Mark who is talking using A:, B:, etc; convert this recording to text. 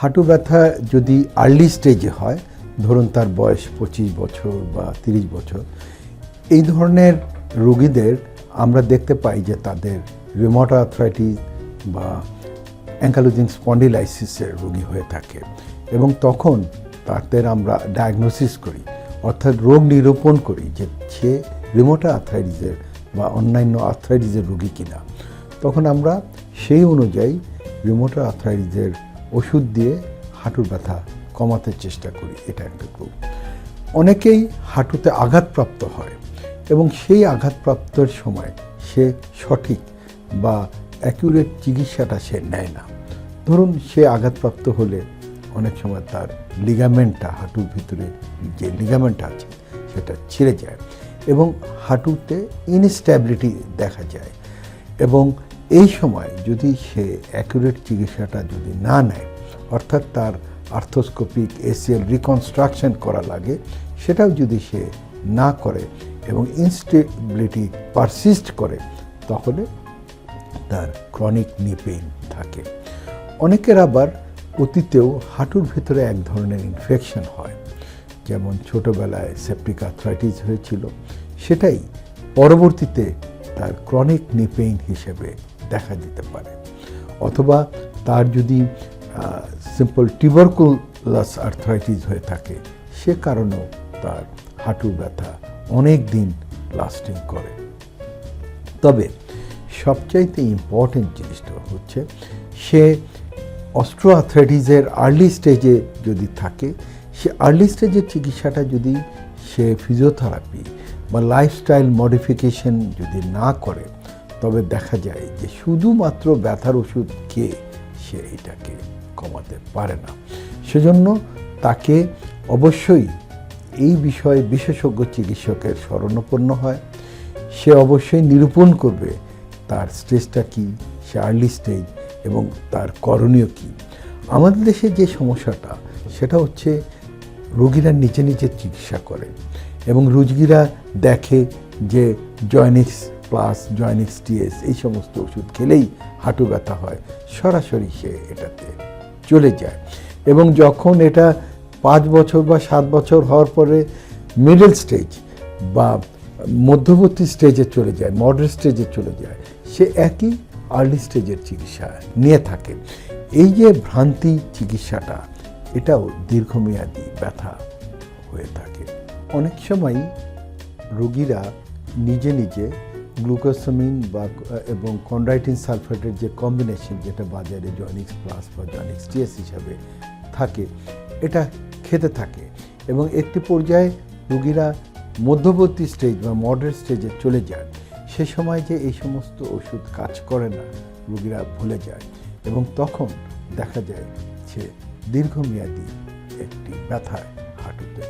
A: হাঁটু ব্যথা যদি আর্লি স্টেজে হয়, ধরুন তার বয়স পঁচিশ বছর বা তিরিশ বছর, এই ধরনের রোগীদের আমরা দেখতে পাই যে তাদের রিমোটা আর্থ্রাইটিস বা অ্যাঙ্কালোজিং স্পন্ডিলাইসিসের রোগী হয়ে থাকে। এবং তখন তাদের আমরা ডায়াগনোসিস করি, অর্থাৎ রোগ নিরূপণ করি যে সে রিমোটা আর্থ্রাইটিসের বা অন্যান্য আর্থ্রাইটিসের রোগী কিনা। তখন আমরা সেই অনুযায়ী রিমোটা আর্থ্রাইটিসের ওষুধ দিয়ে হাঁটুর ব্যথা কমাতে চেষ্টা করি, এটা একটা রোগ অনেকেই হাঁটুতে আঘাতপ্রাপ্ত হয় এবং সেই আঘাতপ্রাপ্তর সময় সে সঠিক বা অ্যাকুরেট চিকিৎসাটা সে নেয় না। ধরুন সে আঘাতপ্রাপ্ত হলে অনেক সময় তার লিগামেন্টটা, হাঁটুর ভিতরে যে লিগামেন্টটা আছে সেটা ছিঁড়ে যায় এবং হাঁটুতে ইনস্ট্যাবিলিটি দেখা যায় এবং এই সময় যদি সে অ্যাকুরেট চিকিৎসাটা যদি না নেয়, অর্থাৎ তার আর্থোস্কোপিক এসিএল রিকনস্ট্রাকশন করা লাগে, সেটাও যদি সে না করে এবং ইনস্টেবিলিটি পারসিস্ট করে, তাহলে তার ক্রনিক নি পেইন থাকে। অনেকের আবার অতীতেও হাঁটুর ভেতরে এক ধরনের ইনফেকশন হয়, যেমন ছোটোবেলায় সেপটিক আর্থ্রাইটিস হয়েছিল, সেটাই পরবর্তীতে তার ক্রনিক নি পেইন হিসেবে দেখা দিতে পারে। অথবা তার যদি সিম্পল টিউবারকুলাস আর্থ্রাইটিস হয়ে থাকে, সে কারণেও তার হাঁটুর ব্যথা অনেক দিন লাস্টিং করে। তবে সবচাইতে ইম্পর্টেন্ট জিনিসটা হচ্ছে, সে অস্ট্রো আর্থ্রাইটিসের আর্লি স্টেজে যদি থাকে, সে আর্লি স্টেজের চিকিৎসাটা যদি সে ফিজিওথেরাপি বা লাইফস্টাইল মডিফিকেশন যদি না করে তবে দেখা যায় যে শুধুমাত্র ব্যথার ওষুধ খেয়ে সে এটাকে কমাতে পারে না। সেজন্য তাকে অবশ্যই এই বিষয়ে বিশেষজ্ঞ চিকিৎসকের শরণাপন্ন হয়। সে অবশ্যই নিরূপণ করবে তার স্টেজটা কী, সে আর্লি স্টেজ এবং তার করণীয় কী। আমাদের দেশে যে সমস্যাটা, সেটা হচ্ছে রোগীরা নিজে নিজে চিকিৎসা করে এবং রোগীরা দেখে যে জয়নিক্স প্লাস জয়নিক্স টিএস, এই সমস্ত ওষুধ খেলেই হাঁটু ব্যথা হয়। সরাসরি সে এটাতে চলে যায়। এবং যখন এটা পাঁচ বছর বা সাত বছর হওয়ার পরে মিডল স্টেজ বা মধ্যবর্তী স্টেজে চলে যায় মডারেট স্টেজে চলে যায়, সে একই আর্লি স্টেজের চিকিৎসা নিয়ে থাকে। এই যে ভ্রান্তি চিকিৎসাটা, এটাও দীর্ঘমেয়াদী ব্যথা হয়ে থাকে। অনেক সময় রোগীরা নিজে নিজে গ্লুকোসামিন বা এবং কন্ড্রাইটিন সালফেটের যে কম্বিনেশন যেটা বাজারে জয়নিক্স প্লাস বা জয়নিক্স টিএস হিসাবে থাকে, এটা খেতে থাকে। এবং একটি পর্যায়ে রুগীরা মধ্যবর্তী স্টেজ বা মডারেট স্টেজে চলে যায়। সে সময় যে এই সমস্ত ওষুধ কাজ করে না, রুগীরা ভুলে যায়। এবং তখন দেখা যায় সে দীর্ঘমেয়াদী একটি ব্যথায় হাঁটুতে